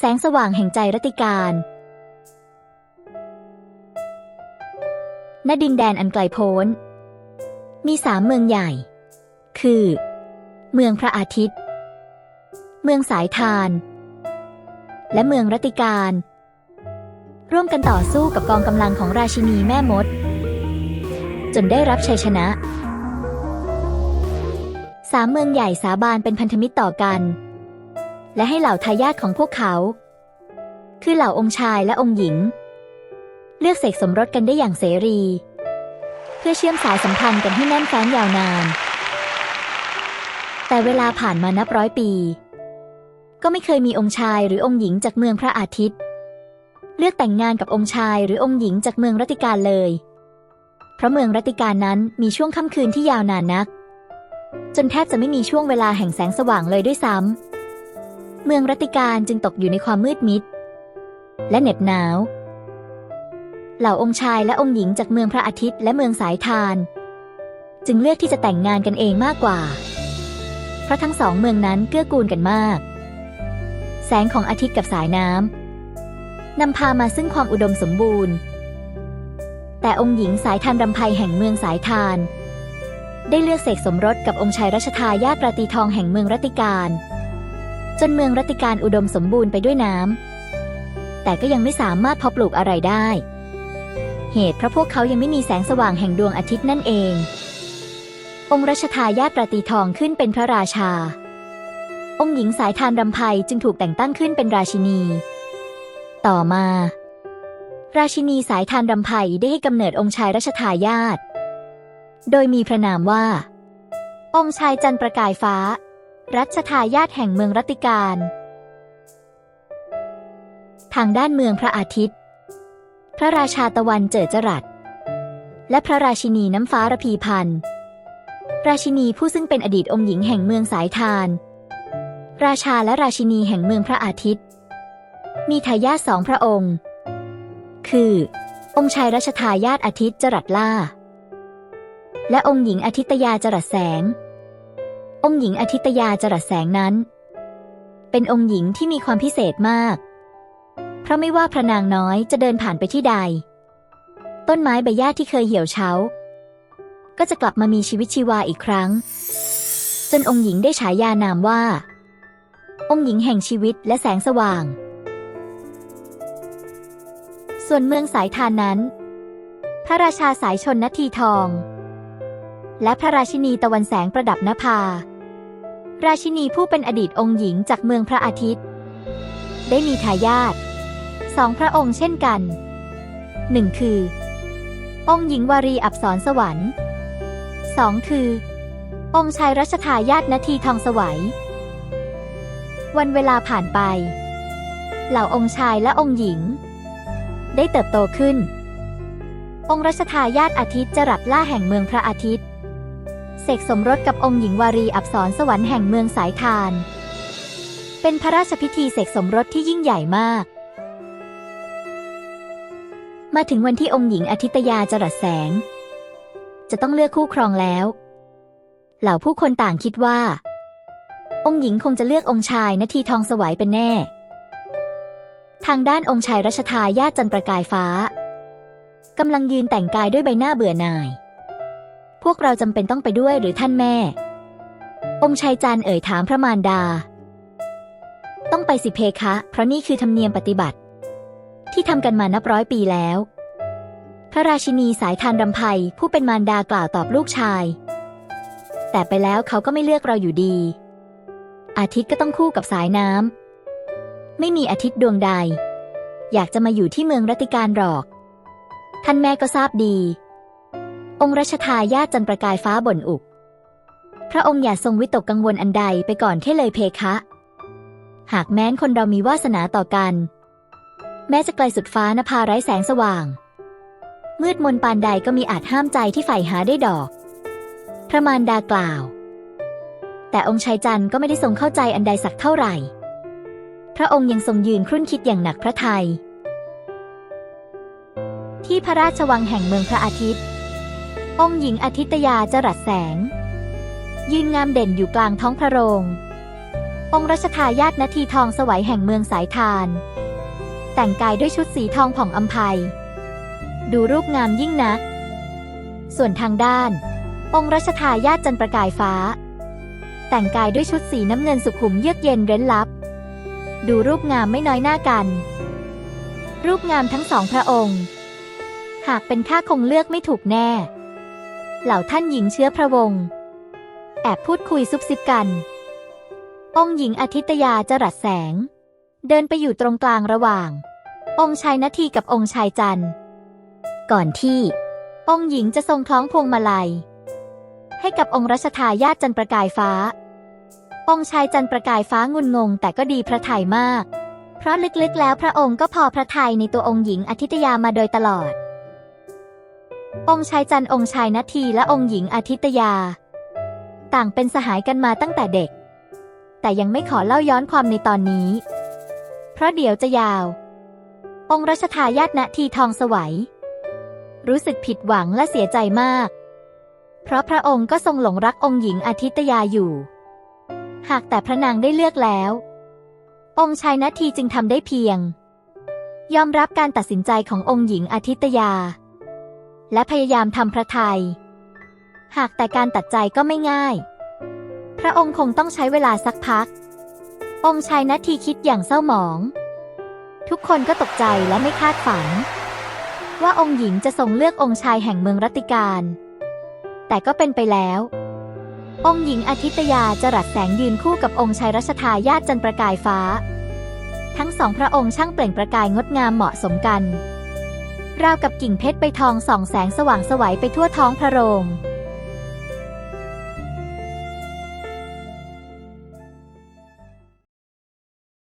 แสงสว่างแห่งใจรติการ ณ ดินแดนอันไกลโพ้น มีสามเมืองใหญ่ คือ เมืองพระอาทิตย์ เมืองสายทาน และเมืองรติการ ร่วมกันต่อสู้กับกองกำลังของราชินีแม่มด จนได้รับชัยชนะ สามเมืองใหญ่สาบานเป็นพันธมิตรต่อกัน และให้เหล่าทายาทของพวกเขา คือเหล่าองค์ชายและองค์หญิง เลือกเสกสมรสกันได้อย่างเสรี เพื่อเชื่อมสายสัมพันธ์กันให้แน่นแฟ้นยาวนาน แต่เวลาผ่านมานับร้อยปี ก็ไม่เคยมีองค์ชายหรือองค์หญิงจากเมืองพระอาทิตย์ เลือกแต่งงานกับองค์ชายหรือองค์หญิงจากเมืองรัติการเลย เพราะเมืองรัติการนั้นมีช่วงค่ำคืนที่ยาวนานนัก จนแทบจะไม่มีช่วงเวลาแห่งแสงสว่างเลยด้วยซ้ำ เมืองรัติการจึงตกอยู่ในความมืดมิด และเหน็บหนาว เหล่าองค์ชายและองค์หญิงจากเมืองพระอาทิตย์และเมืองสายทาน จึงเลือกที่จะแต่งงานกันเองมากกว่า เพราะทั้งสองเมืองนั้นเกื้อกูลกันมาก แสงของอาทิตย์กับสายน้ำนำพามาซึ่งความอุดมสมบูรณ์ แต่องค์หญิงสายทานรำไพแห่งเมืองสายทาน ได้เลือกเสกสมรสกับองค์ชายรัชทายาทราตีทองแห่งเมืองรัติการ จนเมืองรัติการอุดมสมบูรณ์ไปด้วยน้ำ แต่ก็ยังไม่สามารถเพาะปลูกอะไรได้ เหตุเพราะพวกเขายังไม่มีแสงสว่างแห่งดวงอาทิตย์นั่นเอง องค์รัชทายาทราตรีทองขึ้นเป็นพระราชา องค์หญิงสายทานรำไพจึงถูกแต่งตั้งขึ้นเป็นราชินี ต่อมา ราชินีสายทานรำไพได้ให้กำเนิดองค์ชายรัชทายาท โดยมีพระนามว่า องค์ชายจันประกายฟ้า รัชทายาทแห่งเมืองรัติการ ทางด้านเมืองพระอาทิตย์ พระราชาตะวันเจิดจรัส และพระราชินีน้ำฟ้าระพีพันธ์ ราชินีผู้ซึ่งเป็นอดีตองค์หญิงแห่งเมืองสายทาน ราชาและราชินีแห่งเมืองพระอาทิตย์ มีทายาทสองพระองค์ คือ องค์ชายรัชทายาทอาทิตย์จรัสล่า และองค์หญิงอาทิตยาจรัสแสง องค์หญิงอาทิตยาจรัสแสงนั้น เป็นองค์หญิงที่มีความพิเศษมาก เพราะไม่ว่าพระนางน้อยจะเดินผ่านไปที่ใด ต้นไม้ใบหญ้าที่เคยเหี่ยวเฉา ก็จะกลับมามีชีวิตชีวาอีกครั้ง จนองค์หญิงได้ฉายานามว่า องค์หญิงแห่งชีวิตและแสงสว่าง ส่วนเมืองสายทานนั้น พระราชาสายชนนทีทองและพระราชินีตะวันแสงประดับนภา ราชินีผู้เป็นอดีตองค์หญิงจากเมืองพระอาทิตย์ ได้มีทายาทสองพระองค์เช่นกันหนึ่งคือ องค์หญิงวารีอับสรสวรรค์สองคือ องค์ชายรัชทายาทนาทีทองสวัย วันเวลาผ่านไป เหล่าองค์ชายและองค์หญิง ได้เติบโตขึ้น องค์รัชทายาทอาทิตย์จะรัสล่าแห่งเมืองพระอาทิตย์ เสกสมรสกับองค์หญิงวารีอับสรสวรรค์แห่งเมืองสายทาน เป็นพระราชพิธีเสกสมรสที่ยิ่งใหญ่มาก มาถึงวันที่องค์หญิงอาทิตยาจรัสแสง จะต้องเลือกคู่ครองแล้ว เหล่าผู้คนต่างคิดว่า องค์หญิงคงจะเลือกองค์ชายนาทีทองสวัยเป็นแน่ ทางด้านองค์ชายรัชทายาจันประกายฟ้ากำลังยืนแต่งกายด้วยใบหน้าเบื่อหน่าย พวกเราจำเป็นต้องไปด้วยหรือท่านแม่ องค์ชายจันเอ่ยถามพระมารดา ต้องไปสิเพคะ เพราะนี่คือธรรมเนียมปฏิบัติ ที่ทำกันมานับร้อยปีแล้ว พระราชินีสายทานรำไพผู้เป็นมารดากล่าวตอบลูกชาย แต่ไปแล้วเขาก็ไม่เลือกเราอยู่ดี อาทิตย์ก็ต้องคู่กับสายน้ำไม่มีอาทิตย์ดวงใด อยากจะมาอยู่ที่เมืองรัติการหรอก ท่านแม่ก็ทราบดี องค์รัชทายาทจันประกายฟ้าบ่นอุก พระองค์อย่าทรงวิตกกังวลอันใดไปก่อนแค่เลยเพคะ หากแม้นคนเรามีวาสนาต่อกัน แม้จะไกลสุดฟ้านภาไร้แสงสว่าง มืดมนปานใดก็มีอาจห้ามใจที่ใฝ่หาได้ดอก พระมารดากล่าว แต่องค์ชายจันทร์ก็ไม่ได้ทรงเข้าใจอันใดสักเท่าไหร่ พระองค์ยังทรงยืนครุ่นคิดอย่างหนักพระทัยที่พระราชวังแห่งเมืองพระอาทิตย์ องค์หญิงอาทิตยาจรัสแสง ยืนงามเด่นอยู่กลางท้องพระโรง องค์รัชทายาทนาทีทองสวัยแห่งเมืองสายทาน แต่งกายด้วยชุดสีทองผ่องอัมภัย ดูรูปงามยิ่งนัก ส่วนทางด้าน องค์รัชทายาทจันประกายฟ้า แต่งกายด้วยชุดสีน้ำเงินสุขุมเยือกเย็นเร้นลับ ดูรูปงามไม่น้อยหน้ากัน รูปงามทั้งสองพระองค์ หากเป็นข้าคงเลือกไม่ถูกแน่ เหล่าท่านหญิงเชื้อพระวงศ์แอบพูดคุยซุบซิบกัน องค์หญิงอาทิตยาจรัสแสง เดินไปอยู่ตรงกลางระหว่าง องค์ชายนาทีกับองค์ชายจันทร์ ก่อนที่ องค์หญิงจะทรงคล้องพวงมาลัย ให้กับองค์รัชทายาทจันประกายฟ้า องค์ชายจันประกายฟ้างุนงง แต่ก็ดีพระทัยมาก เพราะลึกๆแล้วพระองค์ก็พอพระทัยในตัวองค์หญิงอาทิตยามาโดยตลอด องค์ชายจันองค์ชายนาทีและองค์หญิงอาทิตยา ต่างเป็นสหายกันมาตั้งแต่เด็ก แต่ยังไม่ขอเล่าย้อนความในตอนนี้ เพราะเดี๋ยวจะยาว องค์รัชทายาทณทีทองสวัย รู้สึกผิดหวังและเสียใจมาก เพราะพระองค์ก็ทรงหลงรักองค์หญิงอาทิตยาอยู่ หากแต่พระนางได้เลือกแล้ว องค์ชายนาทีจึงทำได้เพียง ยอมรับการตัดสินใจขององค์หญิงอาทิตยา และพยายามทำพระทัยหากแต่การตัดใจก็ไม่ง่าย พระองค์คงต้องใช้เวลาสักพัก องค์ชายนาทีคิดอย่างเศร้าหมอง ทุกคนก็ตกใจและไม่คาดฝัน ว่าองค์หญิงจะทรงเลือกองค์ชายแห่งเมืองรัติการ แต่ก็เป็นไปแล้ว องค์หญิงอาทิตยาจะรัสแสงยืนคู่กับองค์ชายรัชทายาทจันประกายฟ้า ทั้งสองพระองค์ช่างเปล่งประกายงดงามเหมาะสมกัน ราวกับกิ่งเพชรใบทองส่องแสงสว่างสวัยไปทั่วท้องพระโรง